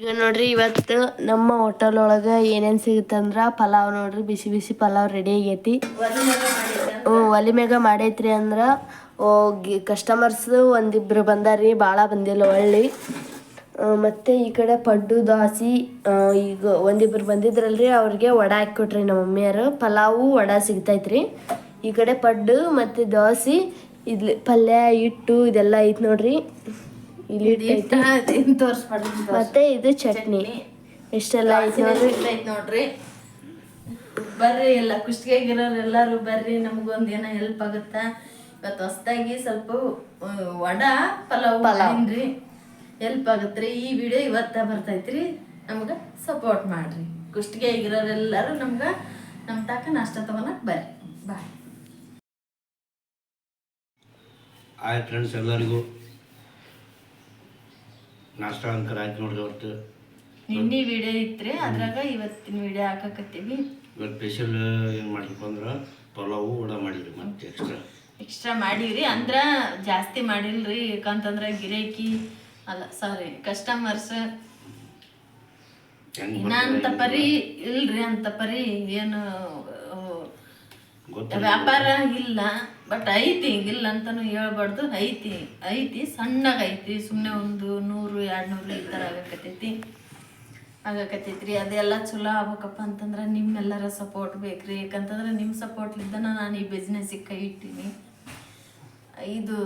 ಈಗ ನೋಡ್ರಿ ಇವತ್ತು ನಮ್ಮ ಹೋಟೆಲ್ ಒಳಗ ಏನೇನ್ ಸಿಗುತ್ತಂದ್ರ ಪಲಾವ್ ನೋಡ್ರಿ, ಬಿಸಿ ಬಿಸಿ ಪಲಾವ್ ರೆಡಿ ಆಗೈತಿ. ಹ್ಞೂ ಒಲಿ ಮ್ಯಾಗ ಮಾಡೈತ್ರಿ ಅಂದ್ರ ಕಸ್ಟಮರ್ಸ್ ಒಂದಿಬ್ರು ಬಂದಾರಿ ಭಾಳ ಬಂದಿಲ್ಲ ಒಳ್ಳಿ. ಮತ್ತೆ ಈ ಕಡೆ ಪಡ್ಡು, ದೋಸೆ ಈಗ ಒಂದಿಬ್ರು ಬಂದಿದ್ರಲ್ರಿ, ಅವ್ರಿಗೆ ವಡ ಹಾಕಿಕೊಟ್ರಿ ನಮ್ಮ ಮಮ್ಮಿಯರು ಪಲಾವು, ವಡ ಸಿಗ್ತೈತ್ರಿ. ಈ ಕಡೆ ಪಡ್ಡು ಮತ್ತು ದೋಸೆ ಇಡ್ಲಿ ಪಲ್ಯ, ಹಿಟ್ಟು ಇದೆಲ್ಲ ಐತೆ ನೋಡ್ರಿ. ಇಲ್ಲಿ ಮತ್ತೆ ಇದು ಚಟ್ನಿ. ಎಷ್ಟೆಲ್ಲ ಐತೆ ನೋಡ್ರಿ. ಬರ್ರಿ ಎಲ್ಲ ಕುಷ್ಟಿಗೆಗಿರೋರು ಎಲ್ಲರೂ ಬರ್ರಿ ನಮಗೊಂದು ಏನೋ ಹೆಲ್ಪ್ ಆಗುತ್ತಾ? ಇವತ್ತು ಹೊಸ್ದಾಗಿ ಸ್ವಲ್ಪ ವಡ ಪಲಾವ್ ಪಲಾವ್ರಿ ಹೆಲ್ಪ್ ಆಗುತ್ತೆ ಈ ವಿಡಿಯೋ ಇವತ್ತ ಬರ್ತೈತ್ರಿ. ನಮ್ಗೆ ಸಪೋರ್ಟ್ ಮಾಡ್ರಿ. ಕುಷ್ಟಿಗೆ ಆಗಿರೋರೆಲ್ಲರೂ ನಮ್ಗ ನಮ್ಮ ತಾಕ ನಾಷ್ಟ ತಗೊಳಕ್ ಬರ್ರಿ. ಬಾಯ್ ಹಾಯ್ ಫ್ರೆಂಡ್ಸ್ ಎಲ್ಲರಿಗೂ. ನಾಷ್ಟ ಅಂಕರ್ ಆಯ್ತು ನೋಡ್ರಿ ನಿನ್ನೆ ವಿಡಿಯೋ ಇತ್ತು ಅದ್ರಾಗ ಇವತ್ತಿನ ವಿಡಿಯೋ ಹಾಕಕತ್ತೀವಿ. ಇವತ್ತು ಸ್ಪೆಷಲ್ ಏನು ಮಾಡಿದ್ವಿ ಅಂದ್ರೆ ಪಲಾವು ವಡ ಮಾಡಿದ್ವಿ ಮತ್ತೆ ಎಕ್ಸ್ಟ್ರಾ ಎಕ್ಸ್ಟ್ರಾ ಮಾಡೀವ್ರಿ. ಅಂದ್ರೆ ಜಾಸ್ತಿ ಮಾಡಿಲ್ರಿ. ಯಾಕಂತಂದ್ರೆ ಗಿರಾಕಿ ಅಲ್ಲ ಸಾರಿ ಕಸ್ಟಮರ್ಸ್ ಅಂತ ಪರಿ ಇಲ್ರಿ ಅಂತ ಪರಿ ಏನು ವ್ಯಾಪಾರ ಇಲ್ಲ. ಬಟ್ ಐತಿ ಇಲ್ಲ ಅಂತಾನು ಹೇಳ್ಬಾರ್ದು. ಐತಿ ಐತಿ, ಸಣ್ಣಗ ಐತಿ. ಸುಮ್ಮನೆ ಒಂದು ನೂರು, ಎರಡು ನೂರು ಈ ಥರ ಆಗಕತ್ತೈತಿ. ಆಗಕತ್ತೈತ್ರಿ. ಅದೆಲ್ಲ ಚಲೋ ಆಗ್ಬೇಕಪ್ಪ ಅಂತಂದ್ರೆ ನಿಮ್ಮೆಲ್ಲರ ಸಪೋರ್ಟ್ ಬೇಕ್ರಿ. ಯಾಕಂತಂದ್ರೆ ನಿಮ್ಮ ಸಪೋರ್ಟ್ಲಿದ್ದನ ನಾನು ಈ ಬಿಸ್ನೆಸ್ಸಿಗೆ ಕೈ ಇಟ್ಟೀನಿ. ಇದು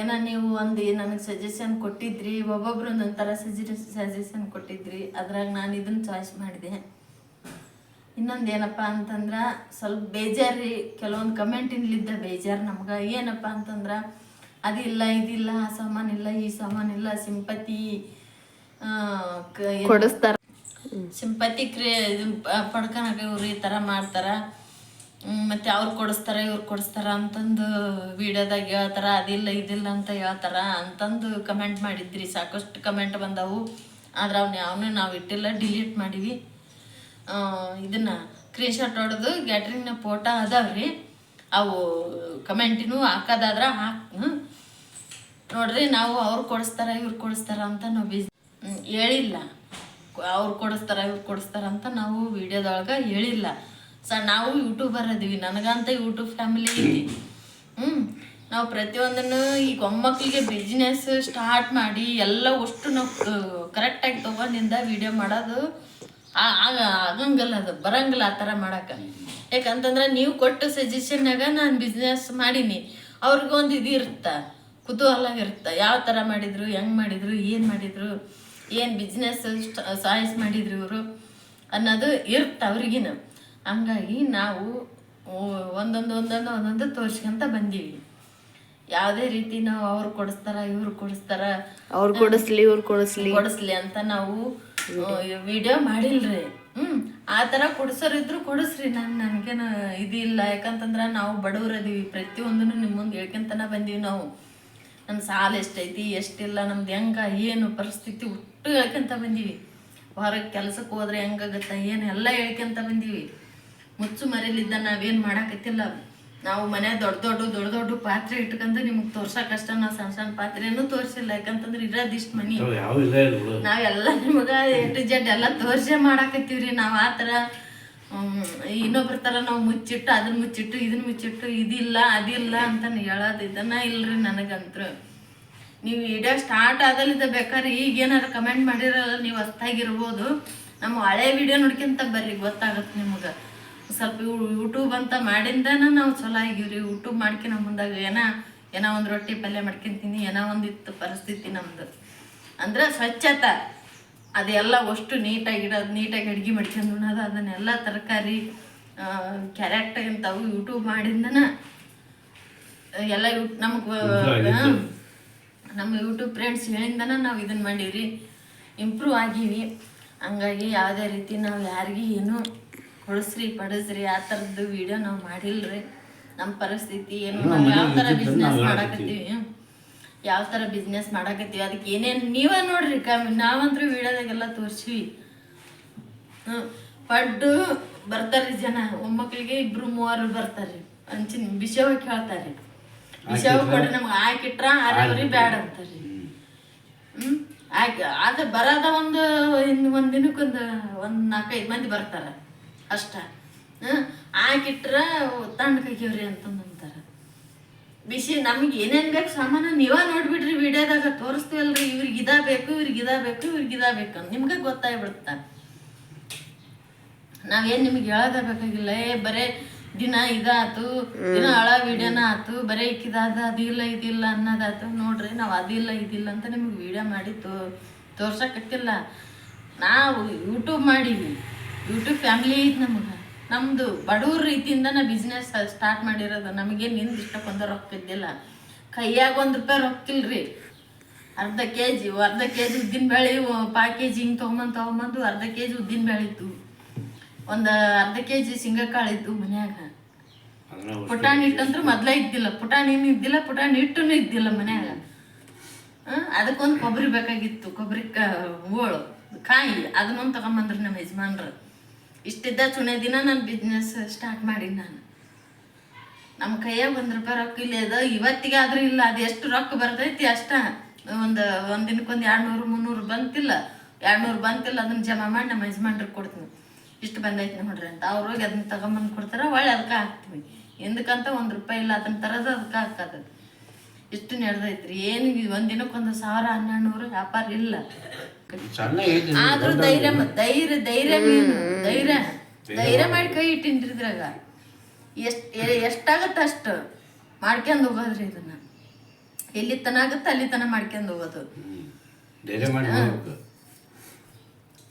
ಏನ ನೀವು ಒಂದು ನನಗೆ ಸಜೆಷನ್ ಕೊಟ್ಟಿದ್ರಿ, ಒಬ್ಬೊಬ್ರು ಒಂದೊಂಥರ ಸಜೆ ಸಜೆಷನ್ ಕೊಟ್ಟಿದ್ರಿ. ಅದ್ರಾಗ ನಾನು ಇದನ್ನ ಚಾಯ್ಸ್ ಮಾಡಿದೆ. ಇನ್ನೊಂದು ಏನಪ್ಪ ಅಂತಂದ್ರೆ ಸ್ವಲ್ಪ ಬೇಜಾರಿ ಕೆಲವೊಂದು ಕಮೆಂಟಿನ್ಲಿದ್ದ ಬೇಜಾರು ನಮ್ಗೆ. ಏನಪ್ಪ ಅಂತಂದ್ರೆ ಅದಿಲ್ಲ ಇದಿಲ್ಲ ಆ ಸಾಮಾನಿಲ್ಲ ಈ ಸಾಮಾನಿಲ್ಲ ಸಿಂಪತಿ ಕೊಡಿಸ್ತಾರ. ಸಿಂಪತಿ ಕ್ರಿಯೆ ಇದು ಪಡ್ಕೊಳಕ್ಕೆ ಇವ್ರು ಈ ಥರ ಮಾಡ್ತಾರ. ಮತ್ತು ಮತ್ತೆ ಅವ್ರು ಕೊಡಿಸ್ತಾರ ಇವ್ರು ಕೊಡಿಸ್ತಾರ ಅಂತಂದು ವಿಡಿಯೋದಾಗ ಹೇಳ್ತಾರ ಅದಿಲ್ಲ ಇದಿಲ್ಲ ಅಂತ ಹೇಳ್ತಾರ ಅಂತಂದು ಕಮೆಂಟ್ ಮಾಡಿದ್ರಿ. ಸಾಕಷ್ಟು ಕಮೆಂಟ್ ಬಂದವು. ಆದ್ರೆ ಅವನ್ನ ಯಾವನ್ನೂ ನಾವು ಇಟ್ಟಿಲ್ಲ ಡಿಲೀಟ್ ಮಾಡಿವಿ. ಇದನ್ನ ಸ್ಕ್ರೀನ್ಶಾಟ್ ಹೊಡೆದು ಗ್ಯಾಟ್ರಿಂಗ್ನ ಫೋಟೋ ಅದಾವ್ರಿ. ಅವು ಕಮೆಂಟಿನೂ ಹಾಕೋದಾದ್ರ ಹಾಕ್. ನೋಡ್ರಿ ನಾವು ಅವ್ರು ಕೊಡಿಸ್ತಾರ, ಇವ್ರು ಕೊಡಿಸ್ತಾರ ಅಂತ ನಾವು ಬಿಸ್ ಹೇಳಿಲ್ಲ. ಅವ್ರು ಕೊಡಿಸ್ತಾರ, ಇವ್ರು ಕೊಡಿಸ್ತಾರ ಅಂತ ನಾವು ವಿಡಿಯೋದೊಳಗೆ ಹೇಳಿಲ್ಲ. ಸ, ನಾವು ಯೂಟ್ಯೂಬರ್ ಅದೀವಿ. ನನಗಂತ ಯೂಟ್ಯೂಬ್ ಫ್ಯಾಮಿಲಿ ಐತಿ. ಹ್ಞೂ ನಾವು ಪ್ರತಿಯೊಂದನ್ನು ಈಗ ಒಮ್ಮಕ್ಕಳಿಗೆ ಬಿಸ್ನೆಸ್ ಸ್ಟಾರ್ಟ್ ಮಾಡಿ ಎಲ್ಲ ಅಷ್ಟು ನಾವು ಕರೆಕ್ಟಾಗಿ ತೊಗೊಂಡಿಂದ ವಿಡಿಯೋ ಮಾಡೋದು ಆಗ ಆಗಂಗಿಲ್ಲ ಅದು ಬರಂಗಿಲ್ಲ ಆ ಥರ ಮಾಡಕ್ಕೆ. ಯಾಕಂತಂದ್ರೆ ನೀವು ಕೊಟ್ಟ ಸಜೆಷನ್ನಾಗ ನಾನು ಬಿಸ್ನೆಸ್ ಮಾಡೀನಿ. ಅವ್ರಿಗೊಂದು ಇದು ಇರುತ್ತೆ ಕುತೂಹಲ ಇರುತ್ತೆ ಯಾವ ಥರ ಮಾಡಿದ್ರು ಹೆಂಗೆ ಮಾಡಿದ್ರು ಏನು ಮಾಡಿದ್ರು ಏನು ಬಿಸ್ನೆಸ್ ಸಾಯ್ಸ್ ಮಾಡಿದ್ರು ಇವರು ಅನ್ನೋದು ಇರುತ್ತೆ ಅವ್ರಿಗಿನ. ಹಂಗಾಗಿ ನಾವು ಒಂದೊಂದು ಒಂದೊಂದು ಒಂದೊಂದು ತೋರ್ಸ್ಕೊಂತ ಬಂದೀವಿ. ಯಾವುದೇ ರೀತಿ ನಾವು ಅವ್ರು ಕೊಡಿಸ್ತಾರ ಇವ್ರು ಕೊಡಿಸ್ತಾರ. ಅವ್ರು ಕೊಡಿಸ್ಲಿ ಇವ್ರು ಕೊಡಿಸ್ಲಿ. ಕೊಡಿಸ್ಲಿ ಅಂತ ನಾವು ವಿಡಿಯೋ ಮಾಡಿಲ್ರಿ. ಹ್ಮ್, ಆ ಥರ ಕೊಡ್ಸೋರಿದ್ರು ಕೊಡಿಸ್ರಿ. ನಾನು ನನಗೇನು ಇದಿಲ್ಲ. ಯಾಕಂತಂದ್ರೆ ನಾವು ಬಡವ್ರು ಅದೀವಿ ಪ್ರತಿಯೊಂದನ್ನು ನಿಮ್ಮ ಮುಂದೆ ಹೇಳ್ಕೊಂತನ ಬಂದೀವಿ ನಾವು. ನಮ್ಮ ಸಾಲ ಎಷ್ಟೈತಿ, ಎಷ್ಟಿಲ್ಲ, ನಮ್ದು ಹೆಂಗ, ಏನು ಪರಿಸ್ಥಿತಿ ಒಟ್ಟು ಹೇಳ್ಕೊಂತ ಬಂದೀವಿ. ಹೊರಗೆ ಕೆಲ್ಸಕ್ಕೆ ಹೋದ್ರೆ ಹೆಂಗಾಗತ್ತ, ಏನು ಎಲ್ಲ ಹೇಳ್ಕೊಂತ ಬಂದೀವಿ. ಮುಚ್ಚು ಮರಿಲಿದ್ದ ನಾವೇನು ಮಾಡಾಕತ್ತಿಲ್ಲ. ನಾವು ಮನೆ ದೊಡ್ಡ ದೊಡ್ಡ ದೊಡ್ಡ ದೊಡ್ಡ ಪಾತ್ರೆ ಇಟ್ಕೊಂಡು ನಿಮ್ಗೆ ತೋರ್ಸಕ್ಕಷ್ಟ ನಾವು ಸಣ್ಣ ಸಣ್ಣ ಪಾತ್ರೆನೂ ತೋರಿಸಿಲ್ಲ. ಯಾಕಂತಂದ್ರೆ ಇರೋದಿಷ್ಟು ಮನಿ. ನಾವೆಲ್ಲ ನಿಮಗ ಎ ಟು ಜೆಡ್ ಎಲ್ಲ ತೋರ್ಸೇ ಮಾಡಾಕತ್ತೀವ್ರಿ. ನಾವು ಆ ಥರ ಇನ್ನೊಬ್ರ ಥರ ನಾವು ಮುಚ್ಚಿಟ್ಟು ಅದನ್ನ ಮುಚ್ಚಿಟ್ಟು ಇದನ್ನ ಮುಚ್ಚಿಟ್ಟು ಇದಿಲ್ಲ ಅದಿಲ್ಲ ಅಂತ ಹೇಳೋದು ಇದನ್ನ ಇಲ್ರಿ ನನಗಂತ್ರ. ನೀವು ವಿಡಿಯೋ ಸ್ಟಾರ್ಟ್ ಆದಲ್ಲಿದ್ದ ಬೇಕಾದ್ರೆ ಈಗ ಏನಾರು ಕಮೆಂಟ್ ಮಾಡಿರೋ ನೀವು ಹೊಸ್ತಾಗಿರ್ಬೋದು ನಮ್ಮ ಹಳೆ ವಿಡಿಯೋ ನೋಡ್ಕೊಂತ ಬರ್ರಿ ಗೊತ್ತಾಗತ್ತೆ ನಿಮ್ಗೆ. ಸ್ವಲ್ಪ ಯೂಟ್ಯೂಬ್ ಅಂತ ಮಾಡಿಂದನ ನಾವು ಚಲೋ ಆಗಿವ್ರಿ. ಯೂಟ್ಯೂಬ್ ಮಾಡ್ಕೊಳ ಮುಂದಾಗ ಏನೋ ಏನೋ ಒಂದು ರೊಟ್ಟಿ ಪಲ್ಯ ಮಾಡ್ಕೊಂತೀನಿ ಏನೋ ಇತ್ತು ಪರಿಸ್ಥಿತಿ ನಮ್ದು. ಅಂದ್ರೆ ಸ್ವಚ್ಛತೆ ಅದೆಲ್ಲ ಅಷ್ಟು ನೀಟಾಗಿ ಇಡೋದು ನೀಟಾಗಿ ಅಡುಗೆ ಮಾಡ್ಕೊಂಡು ಉಣ್ಣೋದು ಅದನ್ನೆಲ್ಲ ತರಕಾರಿ ಕ್ಯಾರೆಕ್ಟ್ ಇಂಥವು ಯೂಟ್ಯೂಬ್ ಮಾಡಿಂದನ ಎಲ್ಲ ನಮಗೆ ನಮ್ಮ ಯೂಟ್ಯೂಬ್ ಫ್ರೆಂಡ್ಸ್ ಹೇಳಿಂದನ ನಾವು ಇದನ್ನ ಮಾಡೀವಿ ಇಂಪ್ರೂವ್ ಆಗೀವಿ. ಹಂಗಾಗಿ ಯಾವುದೇ ರೀತಿ ನಾವು ಯಾರಿಗೂ ಏನು ಹೊಳಸ್ರಿ ಪಡಸ್ರಿ ಆ ಥರದ್ದು ವಿಡಿಯೋ ನಾವು ಮಾಡಿಲ್ರಿ. ನಮ್ಮ ಪರಿಸ್ಥಿತಿ ಏನು? ನಾವು ಯಾವ ಥರ ಬಿಸ್ನೆಸ್ ಮಾಡಾಕತ್ತೀವಿ? ಯಾವ ಥರ ಬಿಸ್ನೆಸ್ ಮಾಡಾಕತ್ತೀವಿ? ಅದಕ್ಕೆ ಏನೇನು ನೀವೇ ನೋಡ್ರಿ ಕಮ್ಮಿ ನಾವಂತೂ ವಿಡಿಯೋದಾಗೆಲ್ಲ ತೋರ್ಸಿವಿ ಹ್ಞೂ ಪಡ್ಡು ಬರ್ತಾರ್ರಿ ಜನ. ಒಮ್ಮಕ್ಳಿಗೆ ಇಬ್ರು ಮೂವರು ಬರ್ತಾರ್ರಿ. ಅಂಚಿನ ಬಿಷವ ಕೇಳ್ತಾರ್ರಿ. ಬಿಷವ ಕೊಡ್ರಿ ನಮ್ಗೆ ಹಾಕಿಟ್ರ ಆರವರಿ ಬ್ಯಾಡ ಅಂತಾರ್ರಿ. ಹ್ಮ್ ಆಯ್ತು ಅದು ಬರೋದ ಒಂದು ಒಂದು ದಿನಕ್ಕೊಂದು ಒಂದು ನಾಲ್ಕೈದು ಮಂದಿ ಬರ್ತಾರೆ. ಅಷ್ಟ. ಹ್ಮ್ ಹಾಕಿಟ್ರೆ ತಣ್ಣಗಾಗ್ಯವ್ರಿ ಅಂತಂದು ಅಂತಾರೆ. ಬಿಸಿ ನಮ್ಗೆ ಏನೇನು ಬೇಕು ಸಾಮಾನು ನೀವ ನೋಡ್ಬಿಡ್ರಿ ವಿಡಿಯೋದಾಗ ತೋರಿಸ್ತೀವಲ್ರಿ. ಇವ್ರಿಗೆ ಇದಾ ಬೇಕು ಇವ್ರಿಗೆ ಇದಾ ಬೇಕು ಇವ್ರಿಗೆ ಇದಾ ಬೇಕು ಅಂತ ನಿಮ್ಗೆ ಗೊತ್ತಾಗ್ಬಿಡುತ್ತೆ ನಾವೇನ್ ನಿಮ್ಗೆ ಹೇಳೋದ ಬೇಕಾಗಿಲ್ಲ. ಏ ಬರೇ ದಿನ ಇದಾತು ದಿನ ಹಳ ವಿಡಿಯೋನ ಆತು ಬರೇ ಇಕ್ಕಿದಾದ ಅದಿಲ್ಲ ಇದಿಲ್ಲ ಅನ್ನೋದಾತು. ನೋಡ್ರಿ ನಾವು ಅದಿಲ್ಲ ಇದಿಲ್ಲ ಅಂತ ನಿಮ್ಗೆ ವಿಡಿಯೋ ಮಾಡಿ ತೋ ತೋರ್ಸಕತ್ತಿಲ್ಲ ನಾವು ಯೂಟ್ಯೂಬ್ ಮಾಡೀವಿ. ಯೂಟ್ಯೂಬ್ ಫ್ಯಾಮಿಲಿ ಐತಿ ನಮಗೆ. ನಮ್ಮದು ಬಡವ್ರ ರೀತಿಯಿಂದ ನಾ ಬಿಸ್ನೆಸ್ ಸ್ಟಾರ್ಟ್ ಮಾಡಿರೋದು. ನಮಗೆ ನಿಂದು ಇಷ್ಟಕ್ಕೊಂದು ರೊಕ್ಕ ಇದ್ದಿಲ್ಲ. ಕೈಯಾಗ ಒಂದು ರೂಪಾಯಿ ರೊಕ್ಕಿಲ್ಲ ರೀ ಅರ್ಧ ಕೆ ಜಿ ಅರ್ಧ ಕೆ ಜಿ ಉದ್ದಿನ ಬೇಳೆ ಪಾ ಕೆ ಜಿ ಹಿಂಗೆ ತೊಗೊಂಬಂದು ತೊಗೊಂಬಂದು ಅರ್ಧ ಕೆ ಜಿ ಉದ್ದಿನ ಬೇಳೆ ಇತ್ತು. ಒಂದು ಅರ್ಧ ಕೆ ಜಿ ಶೇಂಗಾಕಾಳು ಇದ್ದು ಮನ್ಯಾಗ. ಪುಟಾಣಿ ಹಿಟ್ಟಂದ್ರೆ ಮೊದಲೇ ಇದ್ದಿಲ್ಲ. ಪುಟಾಣಿನೂ ಇದ್ದಿಲ್ಲ, ಪುಟಾಣಿ ಹಿಟ್ಟೂ ಇದ್ದಿಲ್ಲ ಮನ್ಯಾಗ. ಅದಕ್ಕೊಂದು ಕೊಬ್ಬರಿ ಬೇಕಾಗಿತ್ತು. ಕೊಬ್ಬರಿ ಹೋಳು, ಕಾಯಿ, ಅದನ್ನೊಂದು ತಗೊಂಬಂದ್ರಿ ನಮ್ಮ ಯಜಮಾನ್ರು. ಇಷ್ಟಿದ್ದ ಚುನೆ ದಿನ ನಾನು ಬಿಸ್ನೆಸ್ ಸ್ಟಾರ್ಟ್ ಮಾಡೀನಿ ನಾನು. ನಮ್ಮ ಕೈಯಾಗ ಒಂದು ರೂಪಾಯಿ ರೊಕ್ಕ ಇಲ್ಲ ಅದ ಇವತ್ತಿಗಾದ್ರೂ ಇಲ್ಲ, ಅದು ಎಷ್ಟು ರೊಕ್ಕ ಬರ್ತೈತಿ ಅಷ್ಟ. ಒಂದು ಒಂದು ದಿನಕ್ಕೊಂದು ಎರಡು ನೂರು ಮುನ್ನೂರು ಬಂತಿಲ್ಲ. ಎರಡು ನೂರು ಬಂತಿಲ್ಲ, ಅದನ್ನ ಜಮಾ ಮಾಡಿ ನಮ್ಮ ಯಜಮಾನ್ರಿಗೆ ಕೊಡ್ತೀನಿ. ಇಷ್ಟು ಬಂದೈತಿ ನೋಡ್ರಿ ಅಂತ. ಅವ್ರು ಹೋಗಿ ಅದನ್ನ ತಗೊಂಬಂದು ಕೊಡ್ತಾರೆ, ಒಳ್ಳೆ ಅದಕ್ಕೆ ಹಾಕ್ತೀವಿ. ಎಂದಕ್ಕಂತ ಒಂದು ರೂಪಾಯಿ ಇಲ್ಲ ಅದನ್ನ ತರೋದು ಅದಕ್ಕೆ ಹಾಕೋದು. ಇಷ್ಟು ನಡೆದೈತ್ರಿ. ಏನು ಒಂದು ದಿನಕ್ಕೊಂದು ಸಾವಿರ ಹನ್ನೆರಡು ನೂರು ವ್ಯಾಪಾರ ಇಲ್ಲ. ಸಣ್ಣ ಆದ್ರೂ ಧೈರ್ಯ ಮ- ಧೈರ್ಯ ಧೈರ್ಯ ಮೀನು. ಧೈರ್ಯ. ಧೈರ್ಯ ಮಾಡಿ ಕೈ ಇಟ್ಟಿನ್ರಿ ಇದ್ರಾಗ. ಎಷ್ಟ್ ಎ- ಎಷ್ಟಾಗತ್ತೆ ಅಷ್ಟು. ಮಾಡ್ಕೊಂಡ್ ಹೋಗೋದ್ರಿ ಇದನ್ನ ಎಲ್ಲಿ ತನ ಆಗುತ್ತೆ ಅಲ್ಲಿ ತನ ಮಾಡ್ಕೊಂಡ್ ಹೋಗೋದು ಧೈರ್ಯ ಮಾಡಿ ಹೋಗ್ಬೇಕು.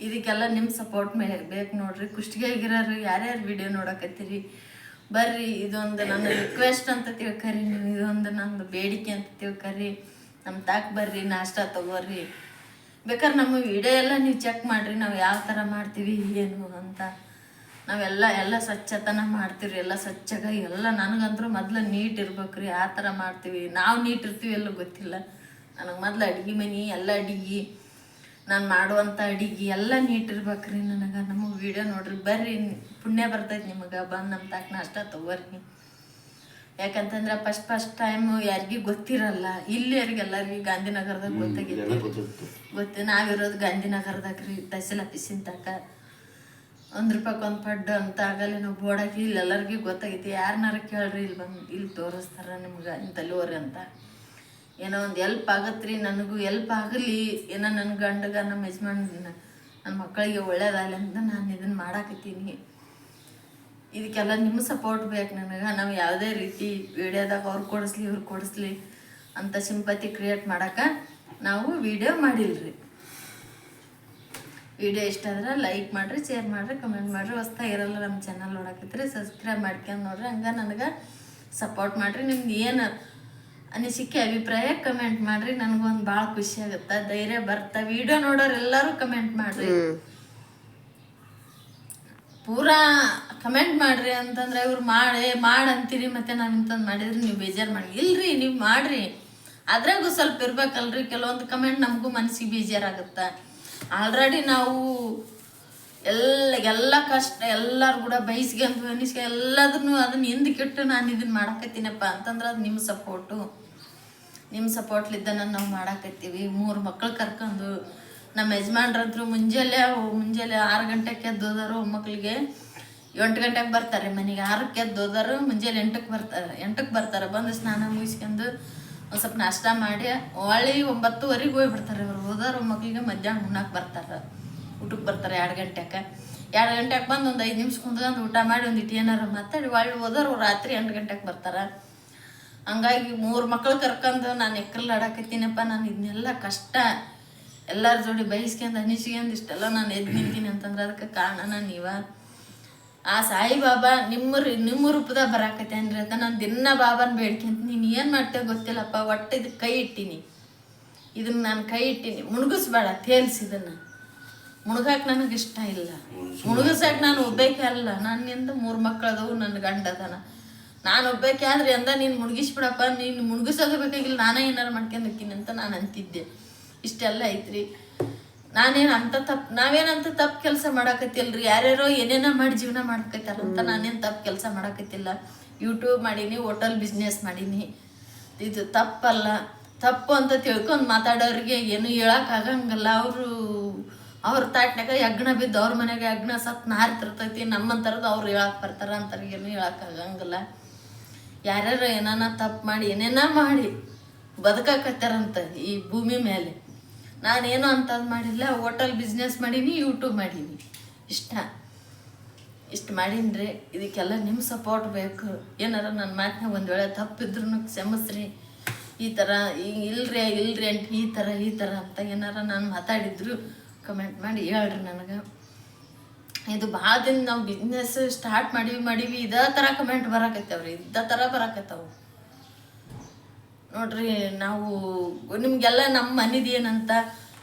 ಇದಕ್ಕೆಲ್ಲ ನಿಮ್ಮ ಸಪೋರ್ಟ್ ಮೇಲೆ ಬೇಕು ನೋಡ್ರಿ. ಕುಷ್ಟಿಗೆಗಿರೋರು ಯಾರ್ಯಾರು ವಿಡಿಯೋ ನೋಡಕತ್ತೀರಿ? ಬರ್ರಿ, ಇದೊಂದು ನನ್ನ ರಿಕ್ವೆಸ್ಟ್ ಅಂತ ತಿಳ್ಕರಿ ನೀವು, ಇದೊಂದು ನಂದು ಬೇಡಿಕೆ ಅಂತ ತಿಳ್ಕರಿ. ನಮ್ಮ ತಾಕ್ ಬರ್ರಿ, ನಾಷ್ಟ ತಗೋರಿ. ಬೇಕಾದ್ರೆ ನಮ್ಮ ವಿಡಿಯೋ ಎಲ್ಲ ನೀವು ಚೆಕ್ ಮಾಡ್ರಿ, ನಾವು ಯಾವ ಥರ ಮಾಡ್ತೀವಿ, ಏನು ಅಂತ. ನಾವೆಲ್ಲ, ಎಲ್ಲ ಸ್ವಚ್ಛತನ ಮಾಡ್ತೀವಿ ಎಲ್ಲ ಸ್ವಚ್ಛಗಾಗಿ ಎಲ್ಲ ನನಗಂತೂ ಮೊದ್ಲು ನೀಟ್ ಇರ್ಬೇಕ್ರಿ, ಆ ಥರ ಮಾಡ್ತೀವಿ. ನಾವು ನೀಟ್ ಇರ್ತೀವಿ ಎಲ್ಲೂ ಗೊತ್ತಿಲ್ಲ. ನನಗೆ ಮೊದ್ಲು ಅಡ್ಗೆ ಮನೆ, ಎಲ್ಲ ಅಡಿಗೆ. ನಾನು ಮಾಡುವಂಥ ಅಡಿಗೆ ಎಲ್ಲ ನೀಟ್ ಇರ್ಬೇಕ್ರಿ ನನಗೆ. ನಮಗೆ ವಿಡಿಯೋ ನೋಡ್ರಿ ಬರ್ರಿ ಪುಣ್ಯ ಬರ್ತೈತೆ ನಿಮಗೆ. ಬಂದು ನಮ್ಮ ತಾಕ ನಾಷ್ಟ ತಗೋರಿ. ಯಾಕಂತಂದ್ರೆ ಫಸ್ಟ್ ಫಸ್ಟ್ ಟೈಮು ಯಾರಿಗೂ ಗೊತ್ತಿರಲ್ಲ. ಇಲ್ಲಿ ಯಾರಿಗೆಲ್ಲರಿಗೂ ಗಾಂಧಿನಗರದಾಗ ಗೊತ್ತಾಗಿತ್ತು ಗೊತ್ತು ನಾವಿರೋದು ಗಾಂಧಿನಗರದಾಗ ರೀ ತಹಸೀಲ್ ಆಫೀಸಿನ ತಕ ಒಂದು ರೂಪಾಯಿ ಒಂದು ಪಡ್ಡು ಅಂತ ಆಗಲ್ಲ ನಾವು ಬೋರ್ಡ್ ಹಾಕಿ ಇಲ್ಲಿ ಎಲ್ಲರಿಗೂ ಗೊತ್ತಾಗೈತಿ. ಯಾರನ್ನಾರ ಕೇಳ್ರಿ ಇಲ್ಲಿ ಬಂದು ಇಲ್ಲಿ ತೋರಿಸ್ತಾರ ನಿಮ್ಗೆ ಇಂತಲ್ಲಿ ಹೋರಿ ಅಂತ. ಏನೋ ಒಂದು ಎಲ್ಪ್ ಆಗತ್ರಿ, ನನಗೂ ಎಲ್ಪ್ ಆಗಲಿ, ಏನೋ ನನ್ನ ಗಂಡಗ ನಮ್ಮ ಯಜಮಾನ್ ನನ್ನ ಮಕ್ಕಳಿಗೆ ಒಳ್ಳೇದಾಗಲಿ ಅಂತ ನಾನು ಇದನ್ನ ಮಾಡಾಕತ್ತೀನಿ. ಇದಕ್ಕೆಲ್ಲ ನಿಮ್ಮ ಸಪೋರ್ಟ್ ಬೇಕು ನನಗೆ. ನಾವು ಯಾವುದೇ ರೀತಿ ವಿಡಿಯೋದಾಗ ಅವ್ರು ಕೊಡಿಸ್ಲಿ, ಇವ್ರು ಕೊಡಿಸ್ಲಿ ಅಂತ ಸಿಂಪತಿ ಕ್ರಿಯೇಟ್ ಮಾಡಕ್ಕೆ ನಾವು ವಿಡಿಯೋ ಮಾಡಿಲ್ರಿ. ವಿಡಿಯೋ ಇಷ್ಟ ಆದ್ರೆ ಲೈಕ್ ಮಾಡಿರಿ ಶೇರ್ ಮಾಡಿರಿ ಕಮೆಂಟ್ ಮಾಡಿರಿ. ಹೊಸ್ದಾಗಿ ಇರಲ್ಲ ನಮ್ಮ ಚಾನಲ್ ನೋಡಕಿದ್ರೆ ಸಬ್ಸ್ಕ್ರೈಬ್ ಮಾಡ್ಕೊಂಡು ನೋಡ್ರಿ. ಹಂಗೆ ನನಗೆ ಸಪೋರ್ಟ್ ಮಾಡಿರಿ. ನಿಮ್ಗೆ ಏನು ಅನಿಸಿಕೆ ಅಭಿಪ್ರಾಯ ಕಮೆಂಟ್ ಮಾಡ್ರಿ. ನನಗೊಂದು ಭಾಳ ಖುಷಿ ಆಗುತ್ತೆ? ಧೈರ್ಯ ಬರ್ತಾ? ವಿಡಿಯೋ ನೋಡೋರೆಲ್ಲರೂ ಕಮೆಂಟ್ ಮಾಡ್ರಿ. ಪೂರಾ ಕಮೆಂಟ್ ಮಾಡ್ರಿ ಅಂತಂದ್ರೆ ಇವ್ರು ಮಾಡಿ ಮಾಡಂತೀರಿ ಮತ್ತೆ ನಾನು ಇಂತಂದ್ ಮಾಡಿದ್ರೆ ನೀವು ಬೇಜಾರು ಮಾಡಿ. ಇಲ್ರಿ ನೀವು ಮಾಡ್ರಿ. ಅದ್ರಾಗೂ ಸ್ವಲ್ಪ ಇರ್ಬೇಕಲ್ರಿ. ಕೆಲವೊಂದು ಕಮೆಂಟ್ ನಮಗೂ ಮನಸ್ಸಿಗೆ ಬೇಜಾರಾಗುತ್ತೆ? ಆಲ್ರೆಡಿ ನಾವು ಎಲ್ಲ ಎಲ್ಲ ಕಷ್ಟ, ಎಲ್ಲರೂ ಕೂಡ ಬೈಸ್ಕೊಂಡು ಅನಿಸ್ಕೆ ಎಲ್ಲದನ್ನು ಅದನ್ನ ಹಿಂದಕ್ಕಿಟ್ಟು ನಾನು ಇದನ್ನ ಮಾಡಕತ್ತೀನಪ್ಪ ಅಂತಂದ್ರೆ ಅದು ನಿಮ್ಮ ಸಪೋರ್ಟು ನಿಮ್ಮ ಸಪೋರ್ಟ್ಲಿದ್ದ ನಾವು ಮಾಡಕತ್ತೀವಿ. ಮೂರು ಮಕ್ಳು ಕರ್ಕೊಂಡು ನಮ್ಮ ಯಜಮಾನ್ರಂತರು ಮುಂಜಾನೆ ಮುಂಜಾನೆ ಆರು ಗಂಟೆಗೆ ಎದ್ದೋದಾರು ಹೋದರು ಮಕ್ಕಳಿಗೆ ಎಂಟು ಗಂಟೆಗೆ ಬರ್ತಾರೆ ಮನೆಗೆ. ಆರಕ್ಕೆ ಎದ್ದೋದಾರು ಹೋದರು ಮುಂಜಾನೆ ಎಂಟಕ್ಕೆ ಬರ್ತಾರೆ. ಎಂಟಕ್ಕೆ ಬರ್ತಾರೆ. ಬಂದು ಸ್ನಾನ ಮುಗಿಸ್ಕೊಂಡು ಒಂದು ಸ್ವಲ್ಪ ನಾಷ್ಟ ಮಾಡಿ ಹೊಳ್ಳಿ ಒಂಬತ್ತುವರೆಗೆ ಹೋಗ್ಬಿಡ್ತಾರೆ. ಇವರು ಹೋದವ್ರು ಮಕ್ಕಳಿಗೆ ಮಧ್ಯಾಹ್ನ ಉಣ್ಣಕ್ಕೆ ಬರ್ತಾರೆ. ಊಟಕ್ಕೆ ಬರ್ತಾರೆ ಎರಡು ಗಂಟೆಗೆ ಎರಡು ಗಂಟೆಗೆ ಬಂದು ಒಂದು ಐದು ನಿಮಿಷ ಕುಂತ್ಕೊಂಡು ಊಟ ಮಾಡಿ ಒಂದು ಇಟ್ಟು ಏನಾರ ಮಾತಾಡಿ ಒಳ್ಳೆ ಹೋದವ್ರು ರಾತ್ರಿ ಎಂಟು ಗಂಟೆಗೆ ಬರ್ತಾರೆ. ಹಂಗಾಗಿ ಮೂರು ಮಕ್ಳು ಕರ್ಕೊಂಡು ನಾನು ಎಕ್ಕಲ್ಲಿ ಆಡಕತ್ತೀನಪ್ಪ, ನಾನು ಇದನ್ನೆಲ್ಲ ಕಷ್ಟ. ಎಲ್ಲರ ಜೋಡಿ ಬಯಸ್ಕೊಂಡು ಅನಿಸ್ಕೊಂಡು ಇಷ್ಟೆಲ್ಲ ನಾನು ಎದ್ದು ನಿಂತೀನಿ ಅಂತಂದ್ರೆ ಅದಕ್ಕೆ ಕಾರಣನ ನೀವ. ಆ ಸಾಯಿಬಾಬಾ ನಿಮ್ಮ ರಿ- ನಿಮ್ಮ ರೂಪದಾಗ ಅಂದ್ರೆ ಅಂತ ನಾನು ದಿನ ಬಾಬಾನ ಬೇಡ್ಕೊಂತ ನೀನು ಏನು ಮಾಡ್ತೇವೆ ಗೊತ್ತಿಲ್ಲಪ್ಪ, ಒಟ್ಟು ಇದಕ್ಕೆ ಕೈ ಇಟ್ಟೀನಿ. ಇದನ್ನು ನಾನು ಕೈ ಇಟ್ಟೀನಿ. ಮುಣಗಿಸ್ಬೇಡ, ತೇಲ್ಸಿ ಇದನ್ನು. ಮುಳುಗಾಕ್ ನನಗೆ ಇಷ್ಟ ಇಲ್ಲ. ಮುಳುಗಿಸಕ್ಕೆ ನಾನು ಒಬ್ಬೇಕೆ ಅಲ್ಲ. ನನ್ನಿಂದ ಮೂರು ಮಕ್ಕಳದವು ನನ್ನ ಗಂಡದನ ನಾನು ಒಬ್ಬೇಕೆ ಆದ್ರೆ ಅಂದ ನೀನು ಮುಳುಗಿಸ್ಬಿಡಪ್ಪ ನೀನು ಮುಳುಗಿಸೋದು ಬೇಕಾಗಿಲ್ಲ, ನಾನೇ ಏನಾರು ಮಾಡ್ಕೊಂಡ್ ಹೋಗ್ತೀನಿ ಅಂತ ನಾನು ಅಂತಿದ್ದೆ. ಇಷ್ಟೆಲ್ಲ ಐತ್ರಿ. ನಾನೇನು ಅಂತ ತಪ್ಪು ನಾವೇನಂತ ತಪ್ಪು ಕೆಲಸ ಮಾಡಾಕತ್ತಿಲ್ರಿ? ಯಾರ್ಯಾರೋ ಏನೇನೋ ಮಾಡಿ ಜೀವನ ಮಾಡ್ಕೈತಾರ ಅಂತ ನಾನೇನು ತಪ್ಪು ಕೆಲಸ ಮಾಡಾಕತ್ತಿಲ್ಲ. ಯೂಟ್ಯೂಬ್ ಮಾಡೀನಿ ಹೋಟೆಲ್ ಬಿಸ್ನೆಸ್ ಮಾಡೀನಿ. ಇದು ತಪ್ಪಲ್ಲ. ತಪ್ಪು ಅಂತ ತಿಳ್ಕೊಂಡು ಮಾತಾಡೋರಿಗೆ ಏನು ಹೇಳಕ್ಕಾಗಂಗಲ್ಲ ಅವರು ಅವ್ರ ತಾಟ್ನಾಗ ಯಜ್ಞ ಬಿದ್ದು ಅವ್ರ ಮನೆಗೆ ಯಜ್ಞ ಸತ್ ನಾರ್ತಿರ್ತೈತಿ ನಮ್ಮಂಥರದ್ದು ಅವ್ರು ಹೇಳಕ್ಕೆ ಬರ್ತಾರ ಅಂತಾರೆ ಏನು ಹೇಳೋಕ್ಕಾಗಂಗಿಲ್ಲ ಯಾರ್ಯಾರು ಏನಾನ ತಪ್ಪು ಮಾಡಿ, ಏನೇನ ಮಾಡಿ ಬದುಕಾಕತ್ತಾರಂತ ಈ ಭೂಮಿ ಮೇಲೆ ನಾನೇನು ಅಂಥದ್ದು ಮಾಡಿಲ್ಲ, ಹೋಟೆಲ್ ಬಿಸ್ನೆಸ್ ಮಾಡೀನಿ ಯೂಟ್ಯೂಬ್ ಮಾಡೀನಿ. ಇಷ್ಟ. ಇಷ್ಟು ಮಾಡೀನ್ರಿ, ಇದಕ್ಕೆಲ್ಲ ನಿಮ್ಮ ಸಪೋರ್ಟ್ ಬೇಕು. ಏನಾರ ನನ್ನ ಮಾತಿನಾಗ ಒಂದು ವೇಳೆ ತಪ್ಪಿದ್ರು ಕ್ಷಮಿಸ್ರಿ. ಈ ಥರ ಈಗ ಇಲ್ರಿ ಇಲ್ರಿ ಅಂತ ಈ ಥರ ಈ ಥರ ಅಂತ ಏನಾರ ನಾನು ಮಾತಾಡಿದ್ರು ಕಮೆಂಟ್ ಮಾಡಿ ಹೇಳ್ರಿ ನನಗೆ. ಇದು ಭಾಳ ದಿನ ನಾವು ಬಿಸ್ನೆಸ್ ಸ್ಟಾರ್ಟ್ ಮಾಡೀವಿ ಮಾಡೀವಿ, ಇದೇ ಥರ ಕಮೆಂಟ್ ಬರಾಕತ್ತವ್ರಿ, ಇದೇ ಥರ ಬರಾಕತ್ತವು. ನೋಡ್ರಿ, ನಾವು ನಿಮಗೆಲ್ಲ ನಮ್ಮ ಮನಿದು ಏನಂತ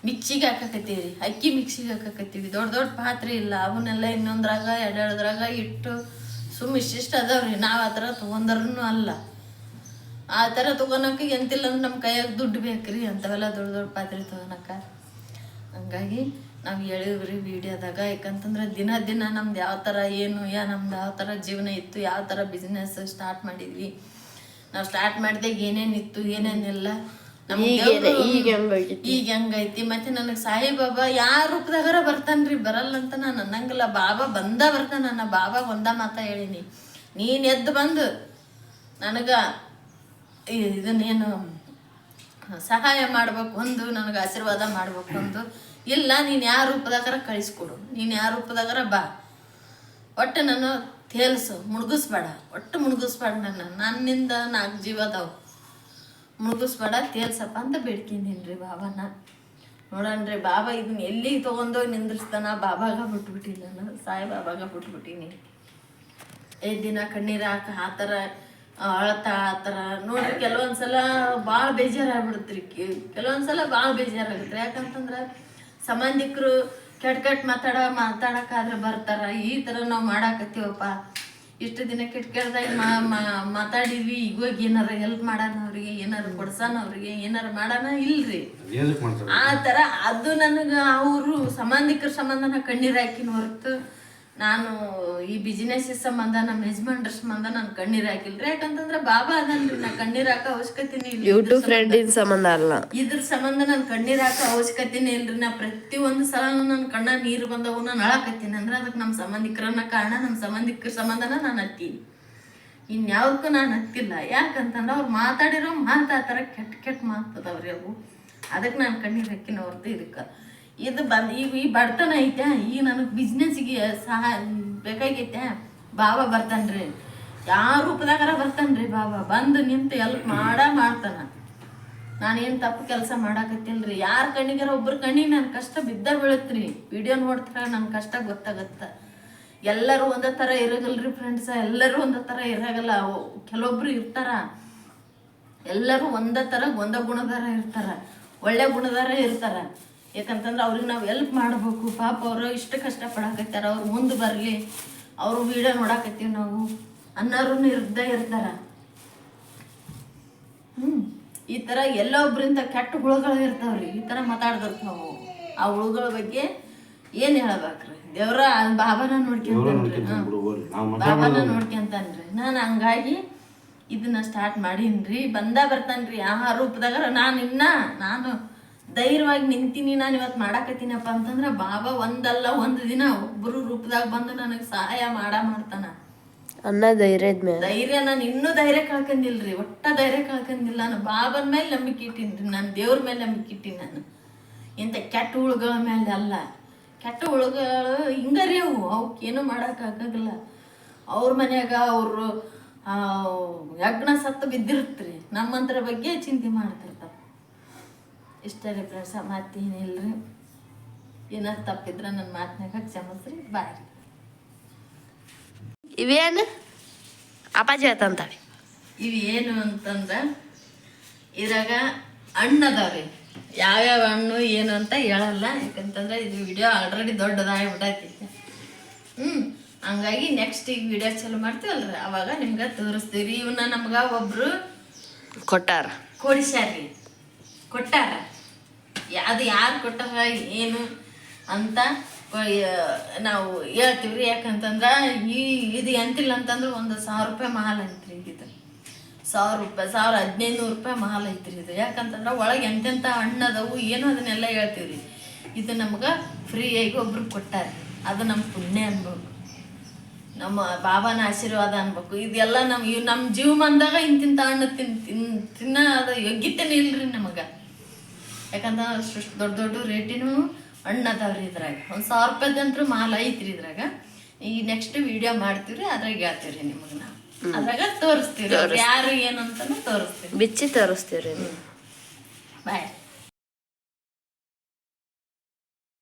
ಮಿಕ್ಸಿಗೆ ಹಾಕಕತ್ತೀವಿ ಅಕ್ಕಿ ಮಿಕ್ಸಿಗೆ ಹಾಕಕತ್ತೀವಿ ದೊಡ್ಡ ದೊಡ್ಡ ಪಾತ್ರೆ ಇಲ್ಲ, ಅವನ್ನೆಲ್ಲ ಇನ್ನೊಂದ್ರಾಗ, ಎರಡೆರಡ್ರಾಗ ಇಟ್ಟು ಸುಮ್ಮ ಇಷ್ಟಿಷ್ಟು ಅದಾವ್ರಿ, ನಾವು ಆ ಥರ ತೊಗೊಂಡ್ರೂ ಅಲ್ಲ. ಆ ಥರ ತೊಗೊಳಕ್ಕೆ ಎಂತಿಲ್ಲ ಅಂದ್ರೆ ನಮ್ಮ ಕೈಯಾಗ ದುಡ್ಡು ಬೇಕ್ರಿ, ಅಂಥವೆಲ್ಲ ದೊಡ್ಡ ದೊಡ್ಡ ಪಾತ್ರೆ ತೊಗೊಳಕ್ಕೆ ಹಂಗಾಗಿ ನಾವು ಹೇಳಿವ್ರಿ ವಿಡಿಯೋದಾಗ. ಯಾಕಂತಂದ್ರೆ ದಿನ ದಿನ ನಮ್ದು ಯಾವ ಥರ ಏನು ಯಾ ನಮ್ದು ಯಾವ ಥರ ಜೀವನ ಇತ್ತು ಯಾವ ಥರ ಬಿಸ್ನೆಸ್ ಸ್ಟಾರ್ಟ್ ಮಾಡಿದ್ವಿ. ನಾವು ಸ್ಟಾರ್ಟ್ ಮಾಡಿದಾಗ ಏನೇನಿತ್ತು ಏನೇನಿಲ್ಲ ಈಗ ಹೆಂಗೈತಿ ಮತ್ತೆ ನನಗೆ ಸಾಯಿಬಾಬಾ ಯಾವ ರೂಪದಾಗಾರ ಬರ್ತಾನ್ರಿ? ಬರಲ್ಲ ಅಂತ ನಾನು ಅನ್ನಂಗಿಲ್ಲ. ಬಾಬಾ ಬಂದ ಬರ್ತಾನ ನನ್ನ ಬಾಬಾ ಒಂದ ಮಾತ ಹೇಳಿನಿ. ನೀನು ಎದ್ದು ಬಂದು. ನನಗ ಇದನ್ನೇನು ಸಹಾಯ ಮಾಡ್ಬೇಕು ಒಂದು ನನಗೆ ಆಶೀರ್ವಾದ ಮಾಡ್ಬೇಕು ಒಂದು ಇಲ್ಲ, ನೀನು ಯಾವ ರೂಪದಾಗಾರ ಕಳಿಸ್ಕೊಡು. ನೀನು ಯಾವ ರೂಪದಾಗಾರ ಬಾ. ಒಟ್ಟು ನಾನು ತೇಲ್ಸು ಮುಳುಗಿಸ್ಬೇಡ ಒಟ್ಟು ಮುಳುಗಿಸ್ಬೇಡ ನನ್ನ. ನನ್ನಿಂದ ನಾಲ್ಕು ಜೀವ ಅದಾವು. ಮುಳುಗಿಸ್ಬೇಡ ತೇಲ್ಸಪ್ಪ ಅಂತ ಬೇಡ್ಕೊಂಡಿನ್ರಿ ಬಾಬಾನ ನೋಡಣ್ರಿ ಬಾಬಾ, ಇದನ್ನ ಎಲ್ಲಿಗೆ ತೊಗೊಂಡೋಗಿ ನಿಂದ್ರಿಸ್ತಾನ. ಬಾಬಾಗ ಬಿಟ್ಬಿಟ್ಟಿನಿ ನಾನು. ಸಾಯಿ ಬಾಬಾಗ ಬಿಟ್ಬಿಟ್ಟಿನಿ. ಐದು ದಿನ ಕಣ್ಣೀರು ಹಾಕ, ಆ ಥರ ಅಳ್ತಾ ಆ ಥರ. ನೋಡ್ರಿ ಕೆಲವೊಂದ್ಸಲ ಭಾಳ ಬೇಜಾರಾಗ್ಬಿಡುತ್ತೆ ರೀ. ಕೆಲವೊಂದ್ಸಲ ಭಾಳ ಬೇಜಾರಾಗುತ್ತೆ. ಯಾಕಂತಂದ್ರೆ ಸಂಬಂಧಿಕರು ಕೆಟ್ಟ ಕೆಟ್ಟ ಮಾತಾಡ ಮಾತಾಡೋಕ್ಕಾದ್ರೆ ಬರ್ತಾರ. ಈ ಥರ ನಾವು ಮಾಡಾಕತ್ತೀವಪ್ಪ. ಇಷ್ಟು ದಿನ ಕೆಟ್ಟ ಕೆಟ್ಟದಾಗಿ ಮಾತಾಡಿದ್ವಿ. ಇವಾಗ ಏನಾರ ಹೆಲ್ಪ್ ಮಾಡೋಣ ಅವ್ರಿಗೆ ಏನಾರ ಕೊಡ್ಸೋಣ ಅವ್ರಿಗೆ ಏನಾರ ಮಾಡೋಣ ಇಲ್ರಿ. ಆ ಥರ ಅದು ನನಗೆ ಅವರು ಸಂಬಂಧಿಕರ ಸಂಬಂಧನ ಕಣ್ಣೀರು ಹಾಕಿನ ಹೊರತು ನಾನು ಈ ಬಿಸಿನೆಸ್ ಸಂಬಂಧ ನಮ್ಮ ಯಜಮಾನ್ರ ಸಂಬಂಧ ನಾನು ಕಣ್ಣೀರು ಹಾಕಿಲ್ರಿ. ಯಾಕಂತಂದ್ರೆ ಬಾಬಾ ಅದನ್ರಿ ನಾ ಕಣ್ಣೀರ್ ಹಾಕ ಅವಶ್ಯಕತೆನೇ ಇಲ್ಲ ಯೂಟ್ಯೂಬ್ ಫ್ರೆಂಡಿನ ಸಂಬಂಧ ಅಲ್ಲ. ಇದ್ರ ಸಂಬಂಧ ನಾನು ಕಣ್ಣೀರ್ ಹಾಕ ಅವಶ್ಯಕತೆನೇ ಇಲ್ರಿ. ನಾ ಪ್ರತಿ ಒಂದು ಸಲ ನನ್ನ ಕಣ್ಣ ನೀರು ಬಂದವು ನಾನು ಅಳಕತ್ತೀನಿ. ಅಂದ್ರೆ ಅದಕ್ಕೆ ನಮ್ಮ ಸಂಬಂಧಿಕರನ್ನ ಕಾರಣ ನಮ್ಮ ಸಂಬಂಧಿಕರ ಸಂಬಂಧನ ನಾನು ಹತ್ತೀನಿ. ಇನ್ಯಾವುದಕ್ಕೂ ನಾನು ಹತ್ತಿಲ್ಲ. ಯಾಕಂತಂದ್ರೆ ಅವ್ರು ಮಾತಾಡಿರೋ ಮಾತು ಆ ಥರ ಕೆಟ್ಟ ಕೆಟ್ಟ ಮಾತದವ್ರಿ ಅವು. ಅದಕ್ಕೆ ನಾನು ಕಣ್ಣೀರು ಹಾಕಿನ ಹೊರತು ಇದಕ್ಕೆ. ಇದು ಬಂದು ಈಗ ಈ ಬಡತನ ಐತೆ ಈಗ ನನಗೆ ಬಿಸ್ನೆಸ್ಗೆ ಸಹ ಬೇಕಾಗೈತೆ. ಬಾಬಾ ಬರ್ತಾನ್ರಿ. ಯಾವ ರೂಪದಾಗಾರ ಬರ್ತಾನ್ರಿ ಬಾಬಾ ಬಂದು ನಿಂತು ಎಲ್ಪ್ ಮಾಡ ಮಾಡ್ತಾನ. ನಾನೇನು ತಪ್ಪು ಕೆಲಸ ಮಾಡಾಕತ್ತಿಲ್ರಿ. ಯಾರ ಕಣ್ಣಿಗಾರ ಒಬ್ರ ಕಣ್ಣಿಗೆ ನನ್ನ ಕಷ್ಟ ಬಿದ್ದ ಬೀಳತ್ರಿ. ವಿಡಿಯೋ ನೋಡ್ತಾರ ನನ್ನ ಕಷ್ಟ ಗೊತ್ತಾಗತ್ತ. ಎಲ್ಲರೂ ಒಂದೇ ಥರ ಇರಗಲ್ರಿ ಫ್ರೆಂಡ್ಸ ಎಲ್ಲರೂ ಒಂದೇ ಥರ ಇರಾಗಲ್ಲ. ಕೆಲವೊಬ್ರು ಇರ್ತಾರ. ಎಲ್ಲರೂ ಒಂದೇ ಥರ ಒಂದ ಗುಣದಾರ ಇರ್ತಾರ. ಒಳ್ಳೆ ಗುಣದಾರ ಇರ್ತಾರ. ಯಾಕಂತಂದ್ರೆ ಅವ್ರಿಗೆ ನಾವು ಎಲ್ಪ್ ಮಾಡಬೇಕು. ಪಾಪ ಅವರು ಇಷ್ಟು ಕಷ್ಟಪಡಾಕತ್ತಾರ ಅವ್ರು ಮುಂದೆ ಬರಲಿ ಅವರು ವಿಡಿಯೋ ನೋಡಾಕತ್ತೀವಿ ನಾವು. ಅನ್ನೋರು ಇರ್ದ ಇರ್ತಾರ. ಹ್ಮ್. ಈ ಥರ ಎಲ್ಲೊಬ್ರಿಂದ ಕೆಟ್ಟ ಹುಳುಗಳು ಇರ್ತಾವ್ರಿ. ಈ ಥರ ಮಾತಾಡ್ದಿರ್ತಾವು ಆ ಹುಳುಗಳ ಬಗ್ಗೆ ಏನು ಹೇಳ್ಬೇಕ್ರಿ? ದೇವ್ರ ಬಾಬಾನ ನೋಡ್ಕೊಂತಾನ್ರಿ. ಬಾಬಾನ ನೋಡ್ಕೊಂತಾನ್ರಿ. ನಾನು ಹಂಗಾಗಿ ಇದನ್ನ ಸ್ಟಾರ್ಟ್ ಮಾಡೀನ್ರಿ. ಬಂದ ಬರ್ತಾನ್ರಿ. ಆ ರೂಪದಾಗ ನಾನು ಇನ್ನ ನಾನು ಧೈರ್ಯವಾಗಿ ನಿಂತೀನಿ ನಾನು ಇವತ್ತು ಮಾಡಾಕತ್ತೀನಪ್ಪ ಅಂತಂದ್ರೆ ಬಾಬಾ ಒಂದಲ್ಲ ಒಂದು ದಿನ ಒಬ್ಬರು ರೂಪದಾಗ ಬಂದು ನನಗೆ ಸಹಾಯ ಮಾಡ ಮಾಡ್ತಾನ. ಅನ್ನ ಧೈರ್ಯದ ಮೇಲೆ ಧೈರ್ಯ ನಾನು ಇನ್ನೂ ಧೈರ್ಯ ಕಳ್ಕೊಂಡಿಲ್ರಿ ಒಟ್ಟ ಧೈರ್ಯ ಕಳ್ಕೊಂಡಿಲ್ಲ. ನಾನು ಬಾಬನ ಮೇಲೆ ನಂಬಿಕೆ ಇಟ್ಟೀನಿ ನಾನು ದೇವ್ರ ಮೇಲೆ ನಂಬಿಕೆ ಇಟ್ಟಿನಿ ನಾನು. ಇಂಥ ಕೆಟ್ಟ ಹುಳುಗಳ ಮೇಲೆ ಅಲ್ಲ. ಕೆಟ್ಟ ಹುಳುಗಳು ಹಿಂಗರಿ ಅವು ಅವಕ್ಕೇನು ಮಾಡೋಕ್ಕಾಗಲ್ಲ ಅವ್ರ ಮನ್ಯಾಗ ಅವರು ಯಜ್ಞ ಸತ್ತು ಬಿದ್ದಿರುತ್ರಿ. ನಮ್ಮಂತರ ಬಗ್ಗೆ ಚಿಂತೆ ಮಾಡ್ತಿರ್ತಾರೆ. ಇಷ್ಟ ರೀ ಫ್ರೆಂಡ್ಸ ರೀ ಏನಾರು ತಪ್ಪಿದ್ರೆ ನನ್ನ ಮಾತಿನಾಗ ಕ್ಷಮಿಸ್ರಿ ಬಾಯ್ ರೀ. ಇವೇನು? ಅಪಾಜಿ ಹೇಳ್ತಂತಾವೆ. ಇವೇನು ಏನು ಅಂತಂದ್ರೆ ಇದ್ರಾಗ ಹಣ್ಣು ಅದಾವೆ ಯಾವ್ಯಾವ ಹಣ್ಣು ಏನು ಅಂತ ಹೇಳಲ್ಲ ಯಾಕಂತಂದ್ರೆ ಇದು ವಿಡಿಯೋ ಆಲ್ರೆಡಿ ದೊಡ್ಡದಾಗಿಬಿಟ್ಟೈತಿ ಹ್ಞೂ ಹಂಗಾಗಿ ನೆಕ್ಸ್ಟ್ ಈಗ ವಿಡಿಯೋ ಚಾಲು ಮಾಡ್ತೀವಲ್ರಿ ಅವಾಗ ನಿಮ್ಗೆ ತೋರಿಸ್ತೀವಿ ಇವನ್ನ ನಮ್ಗೆ ಒಬ್ರು ಕೊಟ್ಟಾರ. ಕೊಡಿಸ್ಯಾರ್ರಿ. ಕೊಟ್ಟಾರ. ಅದು ಯಾರು ಕೊಟ್ಟಾರ ಏನು ಅಂತ ನಾವು ಹೇಳ್ತೀವಿ ರೀ ಯಾಕಂತಂದ್ರೆ, ಈ ಇದು ಎಂತಿಲ್ಲ ಅಂತಂದ್ರೆ ಒಂದು ಸಾವಿರ ರೂಪಾಯಿ ಮಾಲ್ ಐತ್ರಿ ಇದು. ಸಾವಿರ ರೂಪಾಯಿ, ಸಾವಿರ ಹದಿನೈದು ನೂರು ರೂಪಾಯಿ ಮಾಲ್ ಐತ್ರಿ ಇದು. ಯಾಕಂತಂದ್ರೆ, ಒಳಗೆ ಎಂತೆಂಥ ಹಣ್ಣು ಅದಾವು ಏನು ಅದನ್ನೆಲ್ಲ ಹೇಳ್ತೀವಿ ರೀ ಇದು ನಮ್ಗೆ ಫ್ರೀಯಾಗಿ ಒಬ್ರು ಕೊಟ್ಟಾರೆ. ಅದು ನಮ್ಮ ಪುಣ್ಯ ಅನ್ಬೇಕು. ನಮ್ಮ ಬಾಬಾನ ಆಶೀರ್ವಾದ ಅನ್ಬೇಕು. ಇದೆಲ್ಲ ನಮ್ಮ ನಮ್ಮ ಜೀವಮಾನದಾಗ ಇಂತಿಂಥ ಹಣ್ಣು ತಿನ್, ತಿನ್ನ ಅದು ಯೋಗ್ಯತೆನೇ ಇಲ್ರಿ ನಮಗೆ. ಯಾಕಂದ್ರೆ ಅಷ್ಟು ದೊಡ್ಡ ದೊಡ್ಡ ರೇಟಿನೂ ಹಣ್ಣು ಅದಾವ್ರಿ ಇದ್ರಾಗ. ಒಂದು ಸಾವಿರ ಮಾಲ ಮಾಲ್ ಐತ್ರಿ ಇದ್ರಾಗ. ಈ ನೆಕ್ಸ್ಟ್ ವಿಡಿಯೋ ಮಾಡ್ತೀವ್ರಿ ಅದ್ರಾಗ ಹೇಳ್ತೀವ್ರಿ ನಿಮಗೆ ನಾವು. ಅದ್ರಾಗ ತೋರಿಸ್ತೀವಿ. ಯಾರು ಏನು ಅಂತಾನು ತೋರಿಸ್ತೀವಿ ಬಿಚ್ಚಿ ತೋರಿಸ್ತೀವ್ರಿ ಬಾಯ್